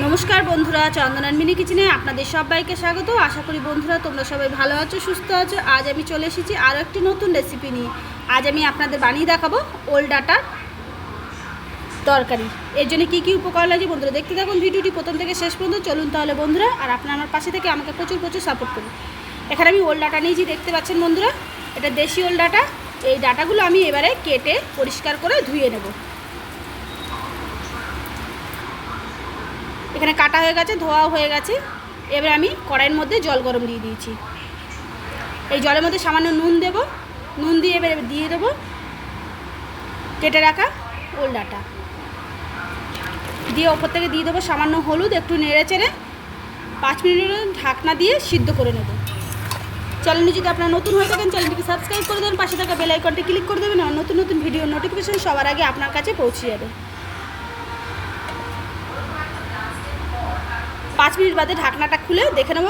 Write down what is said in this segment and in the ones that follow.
নমস্কার বন্ধুরা চন্দনান মিনি কিচেনে আপনাদের সবাইকে স্বাগত। আশা করি বন্ধুরা তোমরা সবাই ভালো আছো, সুস্থ আছো। আজ আমি চলে এসেছি আরও একটি নতুন রেসিপি নিয়ে। আজ আমি আপনাদের বানিয়ে দেখাবো ওল ডাটার তরকারি। এর জন্য কী কী উপকরণ লাগে বন্ধুরা দেখতে থাকুন ভিডিওটি প্রথম থেকে শেষ পর্যন্ত। চলুন তাহলে বন্ধুরা, আর আপনারা আমার পাশে থেকে আমাকে প্রচুর প্রচুর সাপোর্ট করুন। এখানে আমি ওল ডাটা নিয়েছি, দেখতে পাচ্ছেন বন্ধুরা? এটা দেশি ওল ডাটা। এই ডাটাগুলো আমি এবারে কেটে পরিষ্কার করে ধুয়ে নেব। এখানে কাটা হয়ে গেছে ধোয়া হয়ে গেছে। এবার আমি কড়াইয়ের মধ্যে জল গরম দিয়ে দিয়েছি। এই জলের মধ্যে সামান্য নুন দেব। নুন দিয়ে এবার দিয়ে দেবো কেটে রাখা ওল ডাটা দিয়ে ওপর থেকে দিয়ে দেবো সামান্য হলুদ, একটু নেড়ে চেড়ে পাঁচ মিনিটের ঢাকনা দিয়ে সিদ্ধ করে নেব। চ্যানেলটি যদি আপনারা নতুন হয়ে থাকেন চ্যানেলটিকে সাবস্ক্রাইব করে দেবেন, পাশে থাকা বেল আইকনটি ক্লিক করে দেবেন, আর নতুন নতুন ভিডিও নোটিফিকেশন সবার আগে আপনার কাছে পৌঁছে যাবে। পাঁচ মিনিট বাদে ঢাকনাটা খুলে দেখে নেব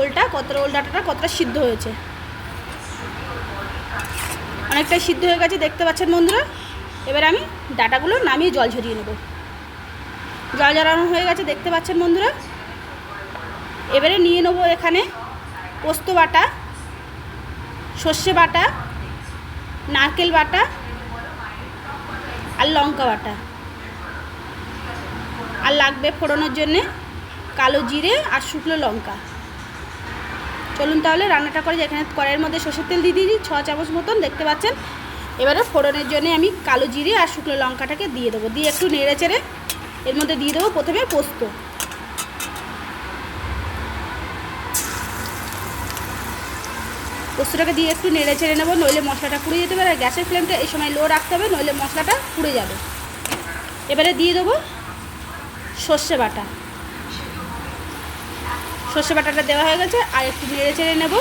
ওলটা, কতটা ওল ডাটাটা, কতটা সিদ্ধ হয়েছে। অনেকটাই সিদ্ধ হয়ে গেছে, দেখতে পাচ্ছেন বন্ধুরা? এবার আমি ডাটাগুলো নামিয়ে জল ঝরিয়ে নেব। জল ঝরানো হয়ে গেছে, দেখতে পাচ্ছেন বন্ধুরা? এবারে নিয়ে নেব এখানে পোস্ত বাটা, সর্ষে বাটা, নারকেল বাটা আর লঙ্কা বাটা। আর লাগবে ফোড়ানোর জন্যে কালো জিরে আর শুকনো লঙ্কা। চলুন তাহলে রান্নাটা করে এখানে কড়াইয়ের মধ্যে সর্ষের তেল দিয়ে দিয়েছি, ছ চামচ মতন, দেখতে পাচ্ছেন? এবারে ফোড়নের জন্য আমি কালো জিরে আর শুকনো লঙ্কাটাকে দিয়ে দেবো। দিয়ে একটু নেড়ে চেড়ে এর মধ্যে দিয়ে দেবো প্রথমে পোস্ত। পোস্তটাকে দিয়ে একটু নেড়ে চেড়ে নেব, নইলে মশলাটা পুড়ে যেতে পারে। আর গ্যাসের ফ্লেমটা এই সময় লো রাখতে হবে, নইলে মশলাটা পুড়ে যাবে। এবারে দিয়ে দেবো সর্ষে বাটা। সর্ষে বাটাটা দেওয়া হয়ে গেছে, আর একটু নেড়ে চেড়ে নেব।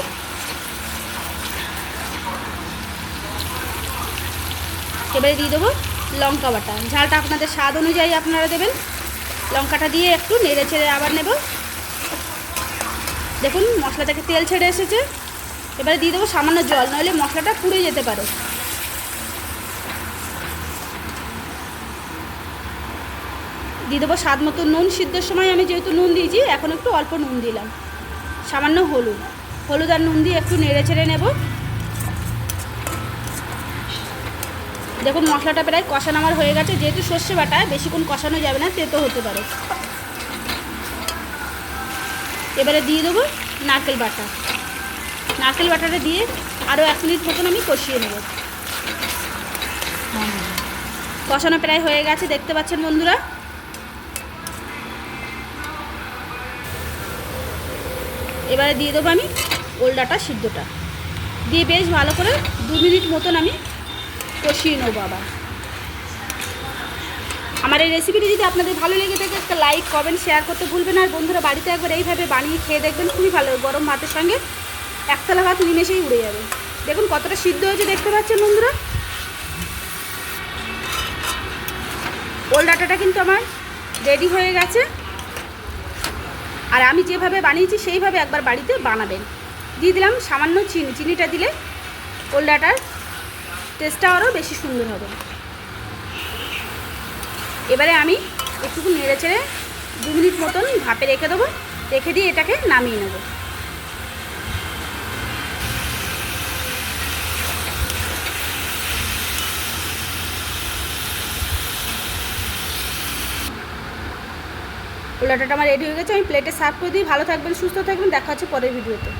এবারে দিয়ে দেবো লঙ্কা বাটা। ঝালটা আপনাদের স্বাদ অনুযায়ী আপনারা দেবেন। লঙ্কাটা দিয়ে একটু নেড়ে ছেড়ে আবার নেব। দেখুন মশলা থেকে তেল ছেড়ে এসেছে। এবারে দিয়ে দেবো সামান্য জল, নইলে মশলাটা পুড়ে যেতে পারে। দিয়ে দেবো স্বাদ মতো নুন। সিদ্ধর সময় আমি যেহেতু নুন দিয়েছি, এখন একটু অল্প নুন দিলাম। সামান্য হলুদ। হলুদ আর নুন দিয়ে একটু নেড়ে ছেড়ে নেব। দেখুন, মশলাটা প্রায় কষানো আমার হয়ে গেছে। যেহেতু সর্ষে বাটা, বেশিক্ষণ কষানো যাবে না, তেতো হতে পারে। এবারে দিয়ে দেবো নারকেল বাটা। নারকেল বাটাটা দিয়ে আরও এক মিনিট মতন আমি কষিয়ে নেব। কষানো প্রায় হয়ে গেছে, দেখতে পাচ্ছেন বন্ধুরা? এবারে দিয়ে দেবো আমি ওলডাটা, সিদ্ধটা। দিয়ে বেশ ভালো করে দু মিনিট মতন আমি কষিয়ে নেব আবার। আমার এই রেসিপিটি যদি আপনাদের ভালো লেগে থাকে, একটা লাইক কমেন্ট শেয়ার করতে ভুলবেন আর বন্ধুরা বাড়িতে একবার এইভাবে বানিয়ে খেয়ে দেখবেন, খুবই ভালো গরম ভাতের সঙ্গে একতলা ভাত নিমেষেই উড়ে যাবে। দেখুন কতটা সিদ্ধ হয়েছে, দেখতে পাচ্ছেন বন্ধুরা? ওল ডাটাটা কিন্তু আমার রেডি হয়ে গেছে। আর আমি যেভাবে বানিয়েছি, সেইভাবে একবার বাড়িতে বানাবেন। দিয়ে দিলাম সামান্য চিনি। চিনিটা দিলে কোল্ডাটার টেস্টটা আরও বেশি সুন্দর হবে। এবারে আমি একটুকু নেড়ে চেড়ে দু মিনিট মতন ভাপে রেখে দেবো। রেখে দিয়ে এটাকে নামিয়ে নেব। ওলাটাটা আমার রেডি হয়ে গেছে, আমি প্লেটে সার্ভ করে দিই। ভালো থাকবেন, সুস্থ থাকবেন, দেখা হচ্ছে পরের ভিডিওতে